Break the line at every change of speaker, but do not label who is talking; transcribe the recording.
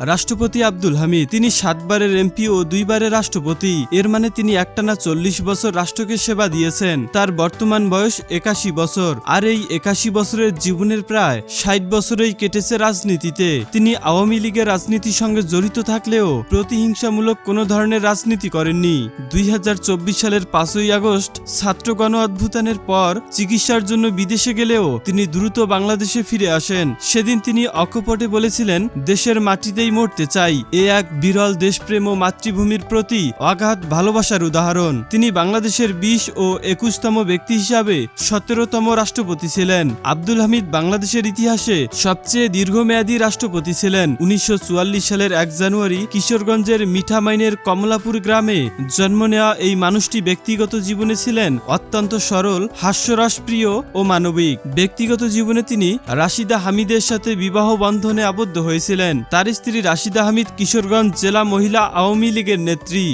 রাষ্ট্রপতি আব্দুল হামিদ, তিনি সাতবারের এমপি ও দুইবারের রাষ্ট্রপতি। এর মানে তিনি একটানা চল্লিশ বছর রাষ্ট্রকে সেবা দিয়েছেন। তার বর্তমান বয়স একাশি বছর। আর এই একাশি বছরের জীবনের প্রায় ষাট বছরেই কেটেছে রাজনীতিতে। তিনি আওয়ামী লীগের রাজনীতির সঙ্গে জড়িত থাকলেও প্রতিহিংসামূলক কোনো ধরনের রাজনীতি করেননি। দুই হাজার চব্বিশ সালের পাঁচই আগস্ট ছাত্র গণ অভ্যুত্থানের পর চিকিৎসার জন্য বিদেশে গেলেও তিনি দ্রুত বাংলাদেশে ফিরে আসেন। সেদিন তিনি অকপটে বলেছিলেন, দেশের মাটিতেই মরতে চাই এ এক বিরল দেশপ্রেম ও মাতৃভূমির প্রতি অগাধ ভালোবাসার উদাহরণ। তিনি বাংলাদেশের বিশ ও একুশতম ব্যক্তি হিসাবে সতেরোতম রাষ্ট্রপতি ছিলেন। আব্দুল হামিদ বাংলাদেশের ইতিহাসে সবচেয়ে দীর্ঘমেয়াদী রাষ্ট্রপতি ছিলেন। উনিশশো সালের এক জানুয়ারি কিশোরগঞ্জের মিঠামাইনের কমলাপুর গ্রামে জন্ম নেওয়া এই মানুষটি ব্যক্তিগত জীবনে ছিলেন অত্যন্ত সরল, হাস্যরসপ্রিয় ও মানবিক। ব্যক্তিগত জীবনে তিনি রাশিদা হামিদের সাথে বিবাহ বন্ধনে আবদ্ধ হয়েছিলেন। তার স্ত্রী রাশিদা হামিদ কিশোরগঞ্জ জেলা মহিলা আওয়ামী লীগের নেত্রী।